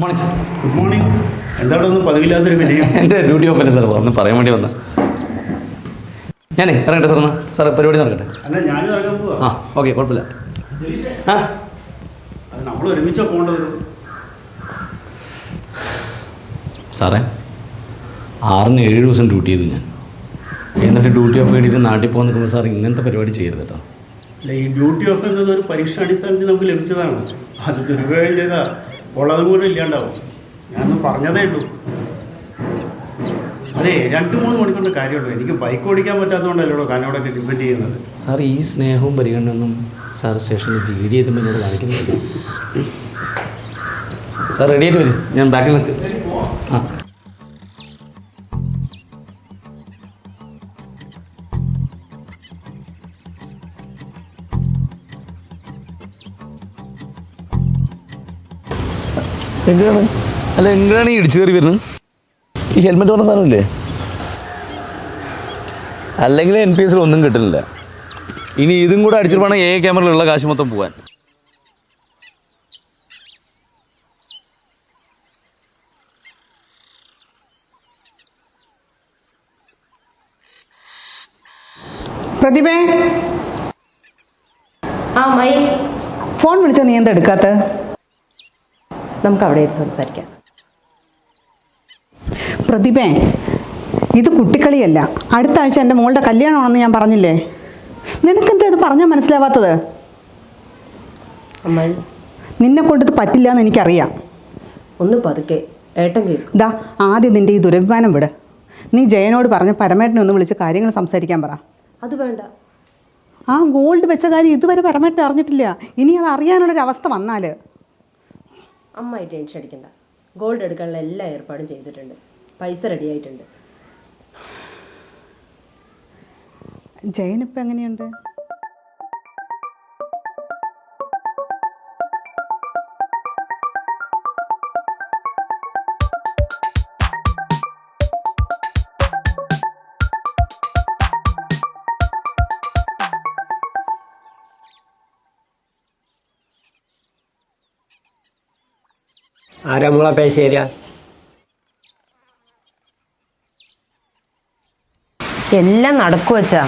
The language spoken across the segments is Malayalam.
മോർണിംഗ് സാർ ഗുഡ് മോർണിംഗ് എന്താണ് ഒന്നും പതിവില്ലാത്തൊരു വിനയം? എന്റെ ഡ്യൂട്ടി ഓപ്പല്ലേ സാർ ഒന്ന് പറയാൻ വേണ്ടി വന്ന ഞാനേ ഇറങ്ങട്ടെ സാർ എന്നാ സാർ പരിപാടി നടക്കട്ടെ? അല്ല ഞാനും ഇറങ്ങാൻ പോവാ. ആ ഓക്കെ കുഴപ്പമില്ല. ആ. നമ്മൾ ഒരുമിച്ചാ പോകേണ്ടത് സാറേ ആറിന് ഏഴ് ദിവസം ഡ്യൂട്ടി ചെയ്തു ഞാൻ. എന്നിട്ട് ഡ്യൂട്ടി ഓഫ് വേണ്ടിയിട്ട് നാട്ടിൽ പോകാൻ നിൽക്കുമ്പോൾ സാർ ഇങ്ങനത്തെ പരിപാടി ചെയ്യരുത് കേട്ടോ. അല്ല ഈ ഡ്യൂട്ടി ഓഫ് എന്നത് ഒരു പരീക്ഷാടിസ്ഥാനത്തിൽ നമുക്ക് ലഭിച്ചതാണ്. അത് ദുരുപയോഗം ചെയ്താൽ ഉള്ളത് പോലും ഇല്ലാണ്ടാവും. ഞാനൊന്നും പറഞ്ഞതേ ഉള്ളൂ. അതെ രണ്ട് മൂന്ന് മണിക്കൂറിന്റെ കാര്യമുള്ളൂ. എനിക്ക് ബൈക്ക് ഓടിക്കാൻ പറ്റാത്തതുകൊണ്ടല്ലോ കാനോടൊക്കെ ഡിപ്പെൻഡ് ചെയ്യുന്നത്. സാർ ഈ സ്നേഹവും പരിഗണനയൊന്നും സാർ സ്റ്റേഷനിൽ ജി ഡി എന്നോട് കാണിക്കുന്നില്ല. സാർ റെഡിയായിട്ട് വരും. ഞാൻ ബാക്കിൽ നിൽക്കും. ആ. എങ്ങനെയാണ്? അല്ല എങ്ങനെയാണ് ഈ ഇടിച്ചു കയറി വരുന്നത്? ഈ ഹെൽമെറ്റ് പറഞ്ഞ സാധനമില്ലേ? അല്ലെങ്കിൽ എൻ പി എസിൽ ഒന്നും കിട്ടുന്നില്ല. ഇനി ഇതും കൂടെ അടിച്ചിട്ട് വേണം എ ക്യാമറയിലുള്ള കാശ് മൊത്തം പോവാൻ. പ്രതിഭേ? ആ മൈ. ഫോൺ വിളിച്ചാൽ നീ എന്താ എടുക്കാത്ത? നമുക്ക് അവിടെ ഇരുന്ന് സംസാരിക്കാം. പ്രതിഭേ ഇത് കുട്ടിക്കളിയല്ല. അടുത്ത ആഴ്ച എന്റെ മോളുടെ കല്യാണമാണെന്ന് ഞാൻ പറഞ്ഞില്ലേ? നിനക്കെന്താ ഇത് പറഞ്ഞാൽ മനസ്സിലാവാത്തത്? അമ്മായി. നിന്നെ കൊണ്ടത് പറ്റില്ല എന്ന് എനിക്കറിയാം. ഒന്ന് പതുക്കെ. ഏട്ടൻ കേൾക്കും ദാ ആദ്യം നിന്റെ ഈ ദുരഭിമാനം വിട്. നീ ജയനോട് പറഞ്ഞ പരമേട്ടനെ ഒന്ന് വിളിച്ച് കാര്യങ്ങൾ സംസാരിക്കാൻ പറ. അത് വേണ്ട. ആ ഗോൾഡ് വെച്ച കാര്യം ഇതുവരെ പരമേട്ടൻ അറിഞ്ഞിട്ടില്ല. ഇനി അത് അറിയാനുള്ളൊരവസ്ഥ വന്നാൽ അമ്മായി ടെൻഷൻ അടിക്കണ്ട. ഗോൾഡ് എടുക്കാനുള്ള എല്ലാ ഏർപ്പാടും ചെയ്തിട്ടുണ്ട്. പൈസ റെഡി ആയിട്ടുണ്ട്. ജയനിപ്പോൾ എങ്ങനെയുണ്ട്? ആരാ പേശേരിയ എല്ലാം നടക്കും വെച്ചാ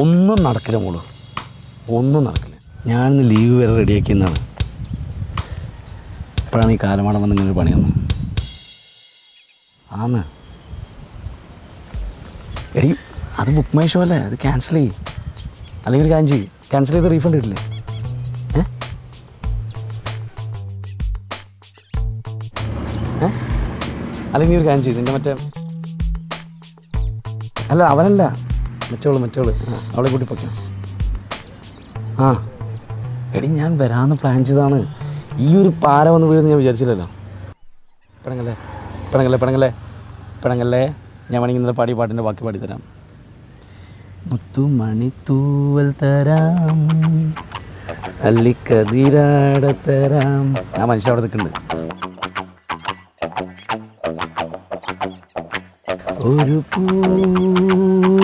ഒന്നും നടക്കില്ല മോൾ. ഒന്നും നടക്കില്ല. ഞാനിന്ന് ലീവ് വരെ റെഡിയാക്കിയെന്നാണ് ഇപ്പോഴാണ് ഈ കാലമാടം വന്ന് ഇങ്ങനെ പണി തന്നു ആന്ന്. എടി അത് ബുക്ക് മൈ ഷോ അല്ലേ അത് ക്യാൻസൽ ചെയ്യ്. അല്ലെങ്കിൽ ഒരു കാര്യം ചെയ്യ്. ക്യാൻസൽ ചെയ്ത് റീഫണ്ട് കിട്ടില്ലേ അല്ലെങ്കിൽ നീ ഒരു കാര്യം ചെയ്തു എന്റെ മറ്റേ അല്ല അവനല്ല. മറ്റോൾ മറ്റോൾ അവളെ കൂട്ടി പൊക്കാം ആ. എടി ഞാൻ വരാമെന്ന് പ്ലാൻ ചെയ്താണ് ഈ ഒരു പാര വന്ന് വീഴുന്ന ഞാൻ വിചാരിച്ചില്ലല്ലോ. പിണങ്ങല്ലേ പിണങ്ങല്ലേ പിണങ്ങല്ലേ പിണങ്ങല്ലേ. ഞാൻ വേണമെങ്കിൽ ഇന്നലെ പാടി പാട്ടിന്റെ ബാക്കി പാടി തരാം. മുത്തുമണി തൂവൽ തരാം. അല്ലിക്കതിരാട തരാം. ആ മനുഷ്യ അവിടെ നിൽക്കുന്നുണ്ട്. ഒരു പൂവിതളിൽ.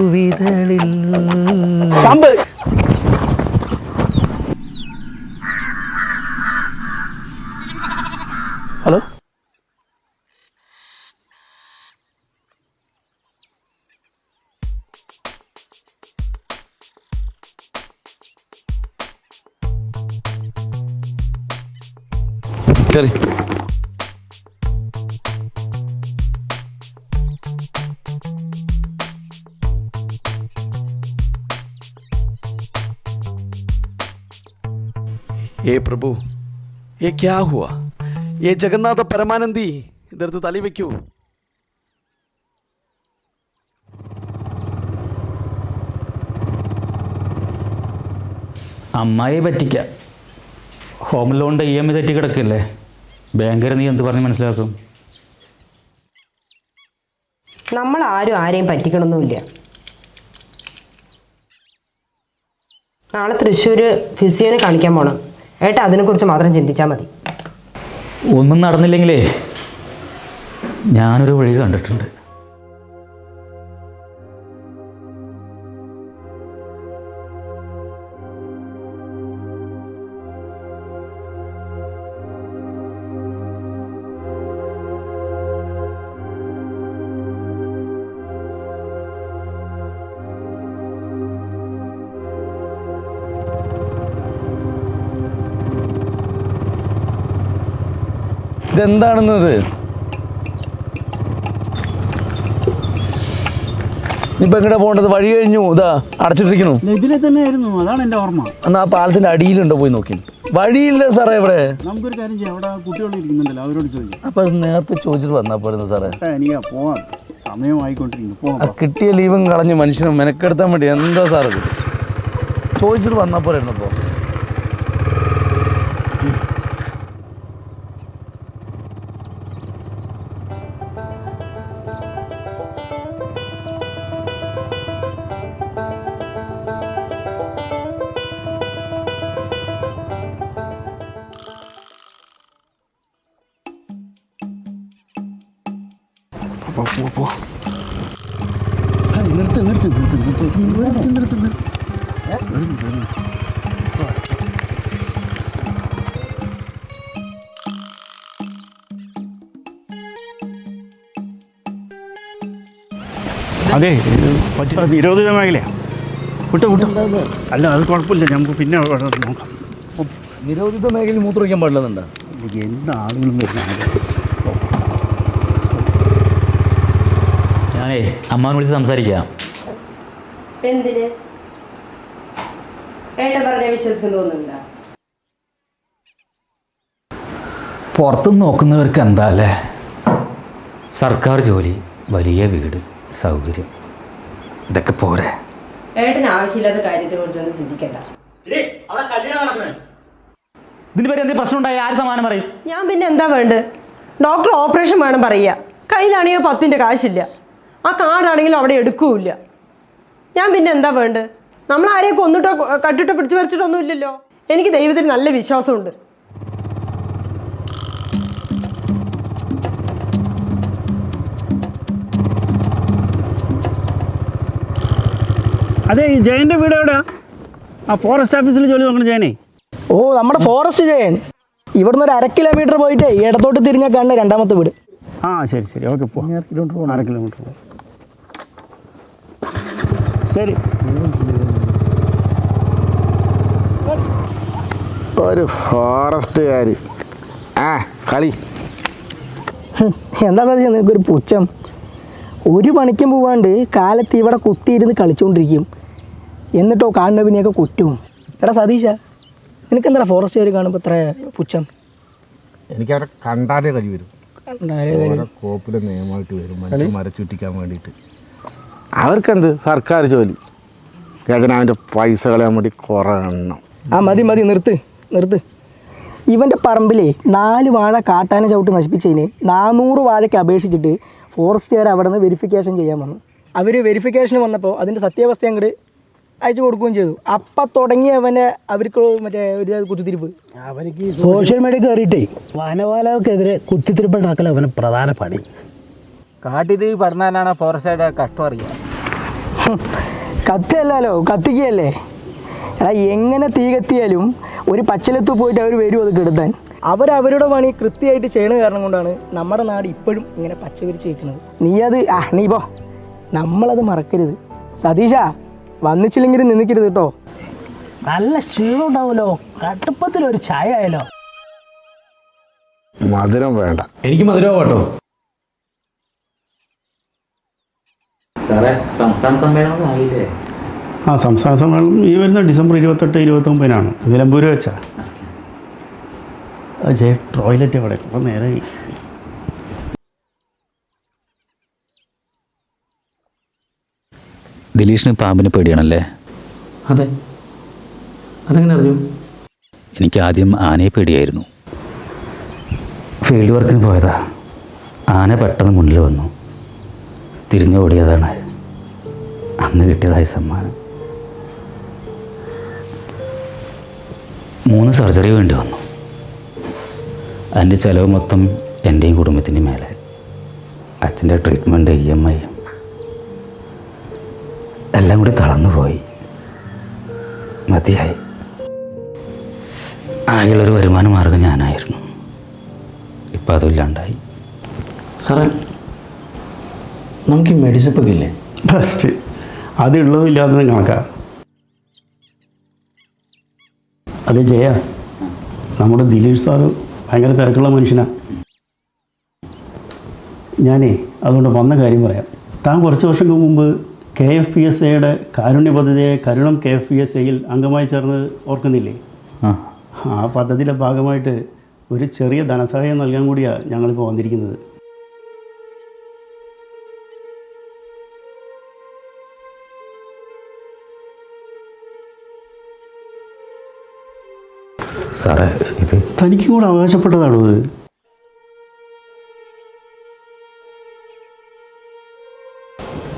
ഹലോ? കയറി ये प्रभु ये क्या हुआ ये जगन्नाथ परमानंदी इधर तो ताली വെക്കൂ അമ്മായി പറ്റിക്ക ഹോം ലോണിൻ്റെ ഇ എം ഐ തെറ്റി കിടക്കില്ലേ ബാങ്കർ നീ എന്ത് പറഞ്ഞ് മനസ്സിലാക്കും നമ്മൾ ആരും ആരെയും പറ്റിക്കണമൊന്നുമില്ല നാളെ തൃശ്ശൂർ ഫിസിയോനെ കാണിക്കാൻ പോണം ഏട്ടാ അതിനെക്കുറിച്ച് മാത്രം ചിന്തിച്ചാൽ മതി. ഒന്നും നടന്നില്ലെങ്കിലേ ഞാനൊരു വഴി കണ്ടിട്ടുണ്ട്. ഇതെന്താണെന്നത്? ഇപ്പൊ എങ്ങടെ പോകേണ്ടത്? വഴി കഴിഞ്ഞു. ഇതാ അടച്ചിട്ടിരിക്കണു ഇതിലെ തന്നെ ആയിരുന്നു അതാണ് എന്റെ ഓർമ്മ. എന്നാ ആ പാലത്തിന്റെ അടിയിലുണ്ടോ? പോയി നോക്കി. വഴിയില്ല സാറേ ഇവിടെ. നമുക്കൊരു കാര്യം ചെയ്യാം. അവിടെ കുട്ടികൾ ഇരിക്കുന്നുണ്ടല്ലോ അവരോട് ചോദിക്കാം. അപ്പൊ നേരത്തെ ചോദിച്ചിട്ട് വന്നാ പോരുന്നു സാറേ. എനിക്ക് പോവാം. സമയമായിക്കൊണ്ടിരിക്കുന്നു പോവാം കിട്ടിയ ലീവും കളഞ്ഞ് മനുഷ്യനെ മെനക്കെടുത്താൻ വേണ്ടി എന്താ സാറ് ചോദിച്ചിട്ട് വന്നാ പോരായിരുന്നു അപ്പോൾ അതെ പറ്റില്ല. നിരോധിത മേഖലയാണ് വിട്ടോ വിട്ടോ. അല്ല അത് കുഴപ്പമില്ല. നമുക്ക് പിന്നെ നോക്കാം. നിരോധിത മേഖലയിൽ മൂത്രമൊഴിക്കാൻ പാടില്ലെന്നുണ്ടോ? എന്ത് ആളുകളും വരുന്നത് ഞാനേ അമ്മ വിളിച്ച് സംസാരിക്കാം. എന്തിന്? ഏട്ടൻ പറഞ്ഞ വിശ്വസിക്കുന്നു തോന്നുന്നുണ്ടോ? പുറത്തുനിന്ന് നോക്കുന്നവർക്ക് എന്താ അല്ലേ? സർക്കാർ ജോലി വലിയ വീട്. സൗകര്യം. ഇതൊക്കെ പോരെ. ഏട്ടന് ആവശ്യമില്ലാത്ത കാര്യത്തെ കുറിച്ചൊന്നും ചിന്തിക്കണ്ട. ഇതിന് പേര് എന്തെങ്കിലും പ്രശ്നം ഉണ്ടായി ആര് സമാനം പറയും? ഞാൻ പിന്നെ എന്താ വേണ്ടത്? ഡോക്ടർ ഓപ്പറേഷൻ വേണം പറയുക കയ്യിലാണെങ്കിൽ പത്തിന്റെ കാശില്ല. ആ കാർഡാണെങ്കിലും അവിടെ എടുക്കൂല്ല. ഞാൻ പിന്നെ എന്താ വേണ്ടത്? നമ്മൾ ആരെയും കൊന്നിട്ടോ കട്ടിട്ടോ പിടിച്ചു പറിച്ചിട്ടൊന്നും ഇല്ലല്ലോ. എനിക്ക് ദൈവത്തിൽ നല്ല വിശ്വാസമുണ്ട്. അതെ ഈ ജയന്റെ വീട് എവിടെയാ? ആ ഫോറസ്റ്റ് ഓഫീസിൽ ജോലി നോക്കണം ജയനെ. ഓ നമ്മുടെ ഫോറസ്റ്റ് ജയൻ. ഇവിടുന്ന് ഒരു അര കിലോമീറ്റർ പോയിട്ട് ഇടത്തോട്ട് തിരിഞ്ഞ കാണുന്ന രണ്ടാമത്തെ വീട്. ആ ശരി ശരി. ഓക്കെ പോവാം. കിലോമീറ്റർ പോകണം അര കിലോമീറ്റർ പോകും ശരി. ഒരു ഫോറസ്റ്റുകാർ ആ കളി. എന്താ നിനക്കൊരു പുച്ഛം. ഒരു പണിക്കും പോവാണ്ട് കാലത്ത് ഇവിടെ കുത്തിയിരുന്ന് കളിച്ചുകൊണ്ടിരിക്കും എന്നിട്ടോ കാണുന്ന പിന്നെയൊക്കെ കുറ്റും. എടാ സതീശ നിനക്കെന്താ ഫോറസ്റ്റുകാർ കാണുമ്പോൾ ഇത്ര പുച്ഛം? എനിക്കവരെ കണ്ടാലേ കഴി വരും. കോപ്പിലെ നിയമമായിട്ട് വരും മനുഷ്യന്മാരെ ചുറ്റിക്കാൻ വേണ്ടിയിട്ട്. അവർക്കെന്ത്? സർക്കാർ ജോലി. ഖജനാവിന്റെ പൈസ കളയാൻ വേണ്ടി കുറയണം ആ മതി മതി നിർത്ത് നിർത്ത്. ഇവന്റെ പറമ്പിലെ നാല് വാഴ കാട്ടാന ചവിട്ട് നശിപ്പിച്ചതിന് നാനൂറ് വാഴയ്ക്ക് അപേക്ഷിച്ചിട്ട് ഫോറസ്റ്റുകാർ അവിടെ നിന്ന് വെരിഫിക്കേഷൻ ചെയ്യാൻ വന്നു. അവർ വെരിഫിക്കേഷന് വന്നപ്പോൾ അതിന്റെ സത്യാവസ്ഥ അങ്ങോട്ട് അയച്ചു കൊടുക്കുകയും ചെയ്തു. അപ്പം തുടങ്ങി അവനെ അവർക്ക് മറ്റേ ഒരു കുത്തിത്തിരിപ്പ്. അവനിക്ക് സോഷ്യൽ മീഡിയ കയറിയിട്ടേ വനപാലകർക്കെതിരെ കുത്തിത്തിരിപ്പുണ്ടാക്കൽ അവന് പ്രധാന പണി. കാട്ടിത് പറഞ്ഞാലാണ് ഫോറസ്റ്റുകാരുടെ കഷ്ടം അറിയുക. കത്തിയല്ലോ കത്തിക്കുകയല്ലേ? എടാ എങ്ങനെ തീ കത്തിയാലും ഒരു പച്ചലത്ത് പോയിട്ട് അവർ വരും അത് കെടുത്താൻ. അവരവരുടെ പണി കൃത്യമായിട്ട് ചെയ്യണ കാരണം കൊണ്ടാണ് നമ്മുടെ നാട് ഇപ്പോഴും ഇങ്ങനെ പച്ചവിരിച്ച് നിൽക്കുന്നത്. നീ അത് ആ നീ പോ. നമ്മളത് മറക്കരുത്. സതീഷ വന്നിച്ചില്ലെങ്കിൽ നിന്നിക്കരുത് കേട്ടോ. നല്ല ക്ഷീണം ഉണ്ടാവുമല്ലോ. കട്ടുപ്പത്തിൽ ഒരു ചായ ആയാലോ? മധുരം വേണ്ട. എനിക്ക് മധുരം കേട്ടോ. സാറേ സംസ്ഥാന സമ്മേളനം ആയില്ലേ? ആ സംസ്ഥാന സമ്മേളനം ഈ വരുന്ന ഡിസംബർ ഇരുപത്തെട്ട് ഇരുപത്തൊമ്പതിനാണ്. നിലമ്പൂര് വെച്ചാ. ആ ജയ ടോയ്ലറ്റ് അവിടെ അപ്പം നേരെ ദിലീഷിന് പാമ്പിനെ പേടിയാണല്ലേ? അതെ. അതെങ്ങനെ അറിഞ്ഞു എനിക്ക് ആദ്യം ആനയെ പേടിയായിരുന്നു. ഫീൽഡ് വർക്കിന് പോയതാ. ആന പെട്ടെന്ന് മുന്നിൽ വന്നു. തിരിഞ്ഞു ഓടിയതാണ്. അന്ന് കിട്ടിയതായ സമ്മാനം. മൂന്ന് സർജറി വേണ്ടി വന്നു. അതിന്റെ ചിലവ് മൊത്തം എന്റെയും കുടുംബത്തിന്റെ മേലെ. അച്ഛന്റെ ട്രീറ്റ്മെന്റ് ഇ എം ഐ എല്ലാം കൂടി തളർന്നു പോയി. മതിയായി. ആകെയുള്ളൊരു വരുമാന മാർഗം ഞാനായിരുന്നു. ഇപ്പം അതുമില്ലാണ്ടായി സാറേ നമുക്ക് ഈ മെഡിസിപ്പൊക്കെ ഇല്ലേ? ബെസ്റ്റ് അതുള്ളതും ഇല്ലാത്തതും കണക്കാം. അതെ ജയ നമ്മുടെ ദിലീഷ് സാറ് ഭയങ്കര തിരക്കുള്ള മനുഷ്യനാണ് ഞാനേ അതുകൊണ്ട് വന്ന കാര്യം പറയാം. താൻ കുറച്ച് വർഷങ്ങൾക്ക് മുമ്പ് കെ എഫ് പി എസ് എയുടെ കാരുണ്യ പദ്ധതിയെ കരുണം കെ എഫ് പി എസ് എയിൽ അംഗമായി ചേർന്ന് ഓർക്കുന്നില്ലേ? ആ. പദ്ധതിയുടെ ഭാഗമായിട്ട് ഒരു ചെറിയ ധനസഹായം നൽകാൻ കൂടിയാണ് ഞങ്ങളിപ്പോൾ വന്നിരിക്കുന്നത്. സാറേ ഇത് തനിക്ക് കൂടെ അവകാശപ്പെട്ടതാണോ ഇത്?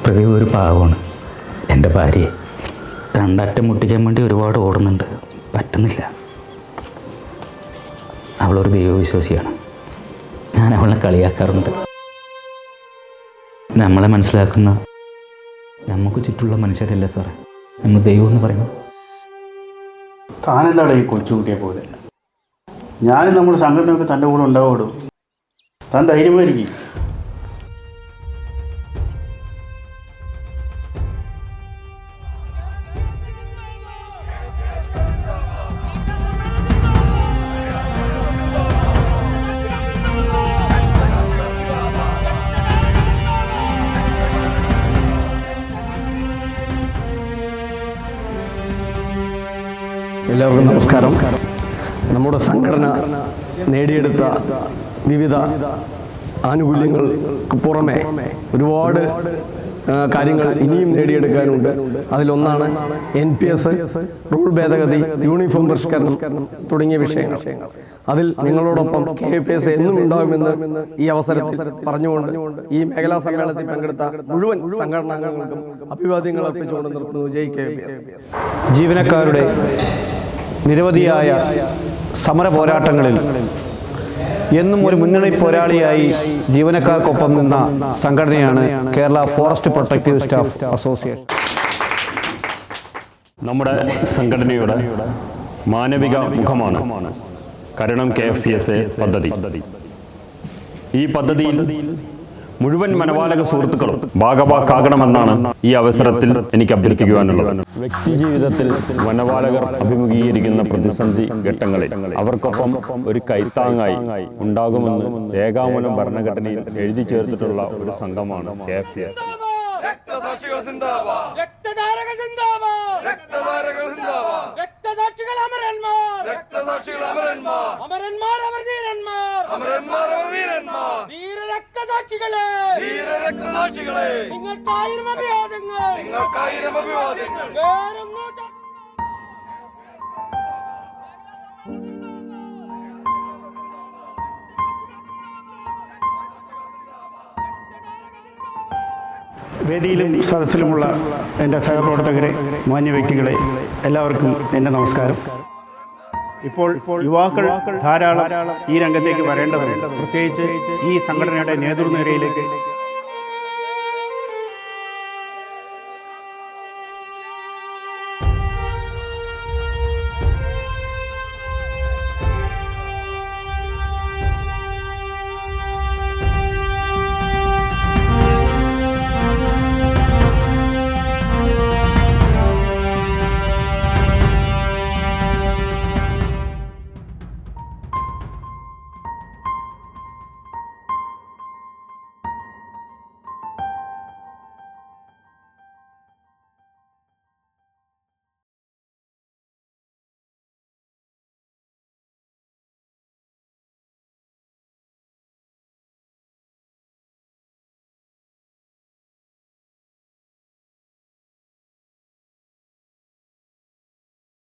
പ്രദീപ് ഒരു പാവമാണ്. എന്റെ ഭാര്യ രണ്ടറ്റം മുട്ടിക്കാൻ വേണ്ടി ഒരുപാട് ഓടുന്നുണ്ട്. പറ്റുന്നില്ല. അവളൊരു ദൈവവിശ്വാസിയാണ്. ഞാൻ അവളെ കളിയാക്കാറുണ്ട്. നമ്മളെ മനസ്സിലാക്കുന്ന നമുക്ക് ചുറ്റുള്ള മനുഷ്യരല്ല സാറേ? നമ്മൾ ദൈവം എന്ന് പറയുന്നത്. താനെന്താണ് ഈ കൊച്ചുകുട്ടിയെ പോലെ ഞാനും നമ്മുടെ സംഘടനയൊക്കെ തന്റെ കൂടെ ഉണ്ടാവുള്ളൂ. താൻ ധൈര്യമായിരിക്കും. എല്ലാവർക്കും നമസ്കാരം. നമ്മുടെ സംഘടന നേടിയെടുത്ത വിവിധ ആനുകൂല്യങ്ങൾക്ക് പുറമെ ഒരുപാട് കാര്യങ്ങൾ ഇനിയും നേടിയെടുക്കാനുണ്ട്. അതിലൊന്നാണ് എൻ പി എസ് റൂൾ ഭേദഗതി യൂണിഫോം പരിഷ്കരണം തുടങ്ങിയ വിഷയങ്ങൾ. അതിൽ നിങ്ങളോടൊപ്പം കെ പി എസ് എന്നും ഉണ്ടാകുമെന്ന് ഈ അവസരത്തിൽ പറഞ്ഞുകൊണ്ട് ഈ മേഖലാ സമ്മേളനത്തിൽ പങ്കെടുത്ത മുഴുവൻ സംഘടനാംഗങ്ങൾക്കും അഭിവാദ്യങ്ങൾ അർപ്പിച്ചുകൊണ്ട് നിർത്തുന്നു. ജയ് കെ പി എസ് ജീവനക്കാരുടെ നിരവധിയായ സമര പോരാട്ടങ്ങളിൽ എന്നും ഒരു മുന്നണി പോരാളിയായി ജീവനക്കാർക്കൊപ്പം നിന്ന സംഘടനയാണ് Kerala forest protective staff association. നമ്മുടെ സംഘടനയുടെ മാനവിക മുഖമാണ് കരണം K F P S A പദ്ധതി. ഈ പദ്ധതിയിൽ മുഴുവൻ മനവാലക സുഹൃത്തുക്കളും ഭാഗവാക്കാകണമെന്നാണ് ഈ അവസരത്തിൽ എനിക്ക് അഭ്യർത്ഥിക്കുവാനുള്ളത്. വ്യക്തി ജീവിതത്തിൽ വനപാലകർ അഭിമുഖീകരിക്കുന്ന പ്രതിസന്ധി ഘട്ടങ്ങളിൽ അവർക്കൊപ്പം ഒരു കൈത്താങ്ങായി ഉണ്ടാകുമെന്ന് രേഖാമൂലം ഭരണഘടനയിൽ എഴുതി ചേർത്തിട്ടുള്ള ഒരു സംഘമാണ് കെ എഫ് പി എസ് രക്തസാക്ഷികൾ സിന്ദാബാദ്. രക്തധാരകൾ സിന്ദാബാദ്. രക്തധാരകൾ സിന്ദാബാദ്. രക്തസാക്ഷികൾ അമരന്മാർ. രക്തസാക്ഷികൾ അമരന്മാർ. അമരന്മാർ ധീര രക്തസാക്ഷികളെ ധീര രക്തസാക്ഷികളെ നിങ്ങൾക്കായിരം അഭിവാദങ്ങൾ നിങ്ങൾക്കായിരം അഭിവാദ്യങ്ങൾ വേറൊന്നു വേദിയിലും സദസ്സിലുമുള്ള എന്റെ സഹപ്രവർത്തകരെ മാന്യ വ്യക്തികളെ എല്ലാവർക്കും എന്റെ നമസ്കാരം. ഇപ്പോൾ യുവാക്കൾ ധാരാളം ഈ രംഗത്തേക്ക് വരേണ്ടതുണ്ട്. പ്രത്യേകിച്ച് ഈ സംഘടനയുടെ നേതൃനിരയിലേക്ക്